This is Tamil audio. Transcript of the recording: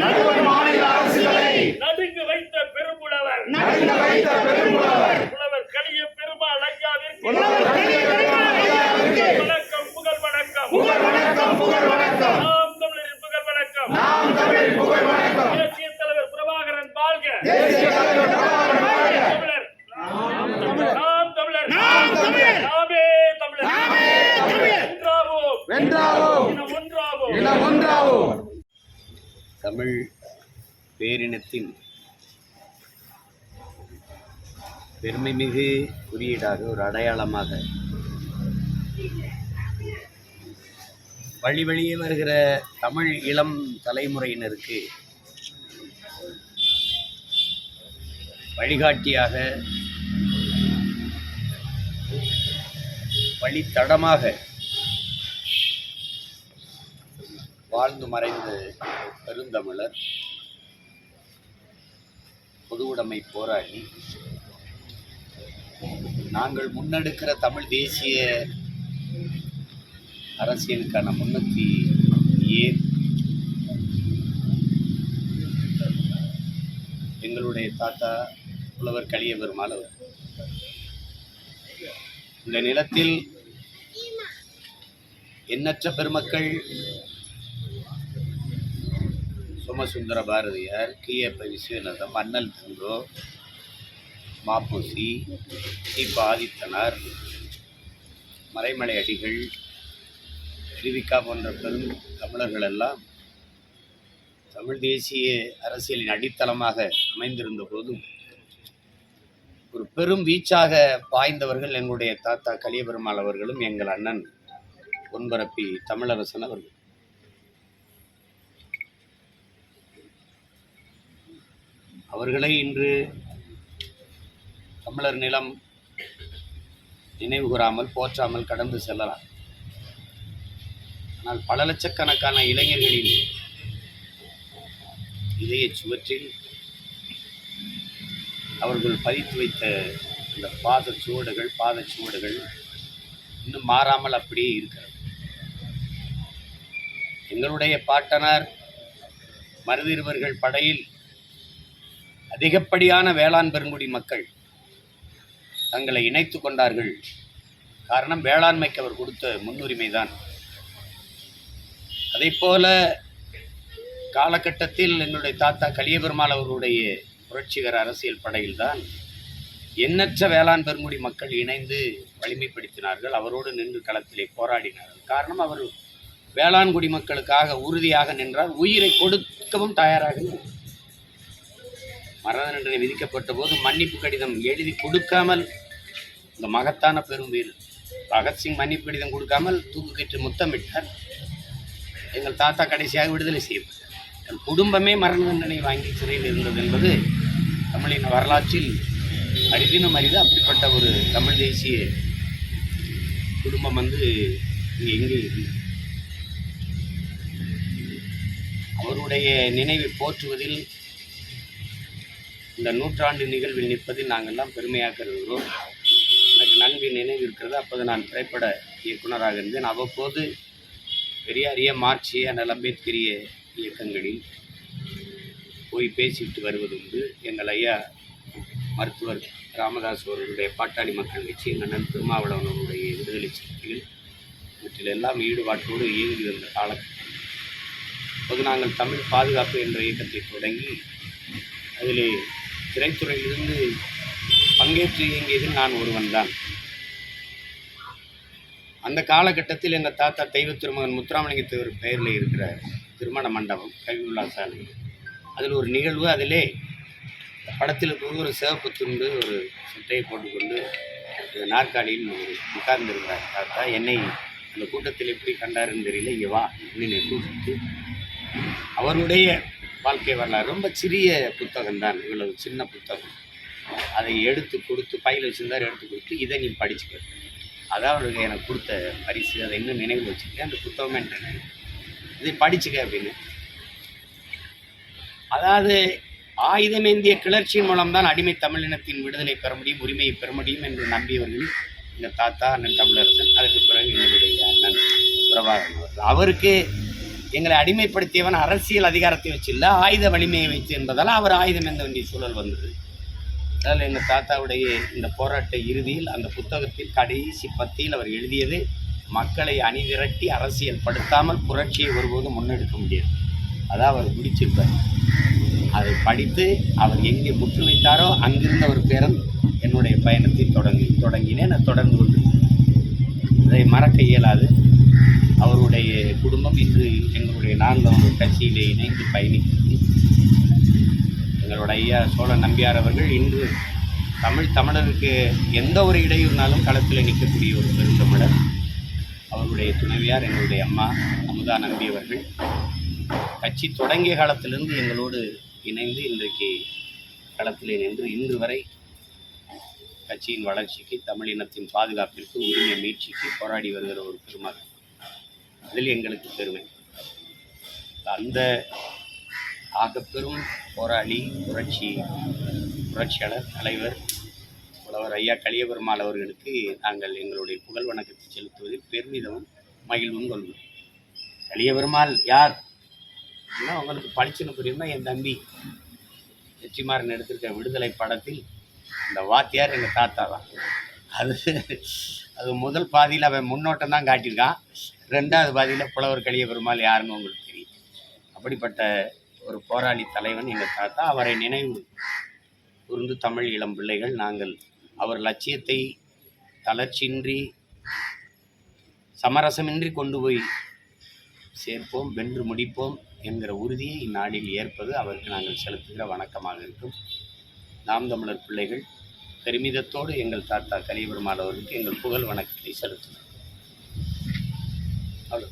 நடுவர் மாநில அரசுகளை நடுங்கு வைத்த பெரும்புலவர் நடுங்க வைத்த பெரும்புலவர் புலவர் கலிய பெருமாள் ஐயாவிற்கு புலவர் கலிய பெருமாள் ஐயாவிற்கு வணக்கம் புகழ் வணக்கம். புகழ் வணக்கம் புகழ் வணக்கம். நாம் தமிழரின் புகழ் வணக்கம். நாம் தமிழின் புகழ் வணக்கம். தேசிய தலைவர் பிரபாகரன் வாழ்க தேசிய தலைவர் பிரபாகரன் வாழ்க. தமிழர். நாம் தமிழர். நாம் தமிழர். நாமே தமிழர். நாமே தமிழர். வென்றாவோம் இனம் எல்லாம் ஒன்றாவோம் தமிழ் பேரினத்தின் பெருமைமிகு குறியீடாக ஒரு அடையாளமாக வழி வழியே வருகிற தமிழ் இளம் தலைமுறையினருக்கு வழிகாட்டியாக வழித்தடமாக வாழ்ந்து மறைந்த பெருந்தமிழர் பொதுவுடைமை போராளி. நாங்கள் முன்னெடுக்கிற தமிழ் தேசிய அரசியலுக்கான முன்னத்தி ஏன்? எங்களுடைய தாத்தா புலவர் கலிய பெருமாள் அவர். இந்த நிலத்தில் எண்ணற்ற பெருமக்கள் சோமசுந்தர பாரதியார் கியப்ப விஸ்வநாதம் அண்ணல் தங்கோ மாப்பூசி தீப ஆதித்தனார் மறைமலை அடிகள் திருவிக்கா போன்ற பெரும் தமிழர்கள் எல்லாம் தமிழ் தேசிய அரசியலின் அடித்தளமாக அமைந்திருந்த போதும் ஒரு பெரும் வீச்சாக பாய்ந்தவர்கள் எங்களுடைய தாத்தா கலியபெருமாள் அவர்களும் எங்கள் அண்ணன் பொன்பரப்பி தமிழரசன் அவர்கள். அவர்களை இன்று தமிழர் நிலம் நினைவு கூறாமல் போற்றாமல் கடந்து செல்லலாம். ஆனால் பல லட்சக்கணக்கான இளைஞர்களின் இதய சுவற்றில் அவர்கள் பதித்து வைத்த இந்த பாத சுவடுகள் பாத சுவடுகள் இன்னும் மாறாமல் அப்படியே இருக்கிறது. எங்களுடைய பாட்டனார் மருதிருவர்கள் படையில் அதிகப்படியான வேளாண் பெருங்குடி மக்கள் தங்களை இணைத்து கொண்டார்கள். காரணம் வேளாண்மைக்கு அவர் கொடுத்த முன்னுரிமை தான் போல காலகட்டத்தில் எங்களுடைய தாத்தா கலியபெருமாள் அவர்களுடைய புரட்சிகர அரசியல் படையில்தான் எண்ணற்ற வேளாண் பெருங்குடி மக்கள் இணைந்து வலிமைப்படுத்தினார்கள். அவரோடு நின்று களத்திலே போராடினார்கள். காரணம் அவர் வேளாண் குடி மக்களுக்காக உறுதியாக நின்றார். உயிரை கொடுக்கவும் தயாராக இருந்தார். மரண தண்டனை விதிக்கப்பட்ட போது மன்னிப்பு கடிதம் எழுதி கொடுக்காமல் இந்த மகத்தான பெரும் பகத்சிங் மன்னிப்பு கடிதம் கொடுக்காமல் தூக்குக்கிட்டு முத்தமிட்டார். எங்கள் தாத்தா கடைசியாக விடுதலை செய்யப்பட்டார். என் குடும்பமே மரண தண்டனை வாங்கி சிறையில் இருந்தது என்பது தமிழின் வரலாற்றில் அரிதினும் அரிது. அப்படிப்பட்ட ஒரு தமிழ் தேசிய குடும்பம் வந்து இங்கே எங்கே இருந்தது அவருடைய நினைவை போற்றுவதில் இந்த நூற்றாண்டு நிகழ்வில் நிற்பதில் நாங்கள்லாம் பெருமையாக கருதுகிறோம். எனக்கு நன்கு நினைவு இருக்கிறது அப்போது நான் திரைப்பட இயக்குனராக இருந்தேன். அவ்வப்போது பெரியாரிய மார்க்சிய அண்ணல் அம்பேத்கரிய இயக்கங்களில் போய் பேசிவிட்டு வருவதுண்டு எங்கள் ஐயா மருத்துவர் ராமதாஸ் அவர்களுடைய பாட்டாளி மக்கள் கட்சி எங்கள் அண்ணன் திருமாவளவன் அவருடைய விடுதலை சிறுத்தைகள் இவற்றிலெல்லாம் ஈடுபாட்டோடு இயங்கி வந்த காலகட்டம் அப்போது நாங்கள் தமிழ் பாதுகாப்பு என்ற இயக்கத்தை தொடங்கி அதிலே திரைத்துறையிலிருந்து பங்கேற்று இயங்கியதில் நான் ஒருவன் தான். அந்த காலகட்டத்தில் எங்கள் தாத்தா தெய்வ திருமகன் முத்துராமலிங்கத்தவர் பெயரில் இருக்கிற திருமண மண்டபம் கவிவுல்லா சாலை. அதில் ஒரு நிகழ்வு அதிலே படத்தில் இருக்கிற ஒரு சிவப்பு துண்டு ஒரு சுட்டையை போட்டுக்கொண்டு நாற்காலியில் ஒரு தாத்தா. என்னை அந்த கூட்டத்தில் எப்படி கண்டாருன்னு தெரியல இங்கே வா என்னை கூப்பிட்டு அவருடைய வாழ்க்கை வரலாறு. ரொம்ப சிறிய புத்தகம் தான் இவ்வளவு சின்ன புத்தகம். அதை எடுத்து கொடுத்து பையில் வச்சுருந்தார் எடுத்து கொடுத்து இதை நீ படிச்சுக்க. அதான் அவருக்கு எனக்கு கொடுத்த பரிசு அதை இன்னும் நினைவில் வச்சுருக்கேன் அந்த புத்தகமே என்ன இதை படிச்சுக்க அப்படின்னு. அதாவது ஆயுதமேந்திய கிளர்ச்சியின் மூலம்தான் அடிமை தமிழினத்தின் விடுதலை பெற முடியும் உரிமையை பெற முடியும் என்று நம்பியவர்கள் எங்கள் தாத்தா அண்ணன் தமிழரசன் அதற்கு பிறகு எங்களுடைய அண்ணன் பிரபாகரன் அவர் அவருக்கு எங்களை அடிமைப்படுத்தியவன் அரசியல் அதிகாரத்தை வச்சு இல்லை ஆயுத வலிமையை வைத்து என்பதால் அவர் ஆயுதம் எந்த வேண்டிய சூழல் வந்தது. அதனால் எங்கள் தாத்தாவுடைய இந்த போராட்ட இறுதியில் அந்த புத்தகத்தில் கடைசி பத்தியில் அவர் எழுதியது மக்களை அணிதிரட்டி அரசியல் படுத்தாமல் புரட்சியை ஒருபோதும் முன்னெடுக்க முடியாது. அதான் அவர் முடிச்சிருப்பார். அதை படித்து அவர் எங்கே முற்று வைத்தாரோ அங்கிருந்த ஒரு பேரன் என்னுடைய பயணத்தை தொடங்கி தொடங்கினேன். நான் தொடர்ந்து கொண்டு அதை மறக்க இயலாது. அவருடைய குடும்பம் இன்று எங்களுடைய நான்கு கட்சியிலே இணைந்து பயணிக்கிறது. எங்களோட ஐயா சோழ நம்பியார் அவர்கள் இன்று தமிழ் தமிழருக்கு எந்த ஒரு இடையூறுனாலும் களத்தில் நிற்கக்கூடிய ஒரு பெருந்தமிழர். அவருடைய துணைவியார் எங்களுடைய அம்மா அமுதா நம்பி அவர்கள். கட்சி தொடங்கிய காலத்திலிருந்து எங்களோடு இணைந்து இன்றைக்கு களத்தில் நின்று இன்று வரை கட்சியின் வளர்ச்சிக்கு தமிழ் இனத்தின் பாதுகாப்பிற்கு உரிமை மீட்சிக்கு போராடி வருகிற ஒரு பெருமகள். அதில் எங்களுக்கு பெருமை. அந்த ஆகப்பெரும் போராளி புரட்சி புரட்சியாளர் தலைவர் புலவர் ஐயா கலியபெருமாள் அவர்களுக்கு நாங்கள் எங்களுடைய புகழ் வணக்கத்தை செலுத்துவதில் பெருமிதமும் மகிழ்வும் கொள்வோம் கலியபெருமாள் யார்? அப்படின்னா உங்களுக்கு படிச்சுன்னு புரியுமா? என் தம்பி. வெற்றிமாறன் எடுத்திருக்க விடுதலை படத்தில் இந்த வாத்தியார் எங்கள் தாத்தா தான். அது அது முதல் பாதியில் அவன் முன்னோட்டம் தான் காட்டியிருக்கான். ரெண்டாவது பாதியில் புலவர் கலிய பெருமாள் யாருன்னு உங்களுக்கு தெரியும். அப்படிப்பட்ட ஒரு போராளி தலைவன் எங்கள் தாத்தா. அவரை நினைவு கூர்ந்து தமிழ் இளம் பிள்ளைகள் நாங்கள் அவர் லட்சியத்தை தளர்ச்சியின்றி சமரசமின்றி கொண்டு போய் சேர்ப்போம் வென்று முடிப்போம் என்கிற உறுதியை இந்நாளில் ஏற்பது அவருக்கு நாங்கள் செலுத்துகிற வணக்கமாக இருக்கும். நாம் தமிழர் பிள்ளைகள் பெருமிதத்தோடு எங்கள் தாத்தா கலியபெருமாள் அவர்களுக்கு எங்கள் புகழ் வணக்கத்தை செலுத்துகிறோம். அவ்வளோ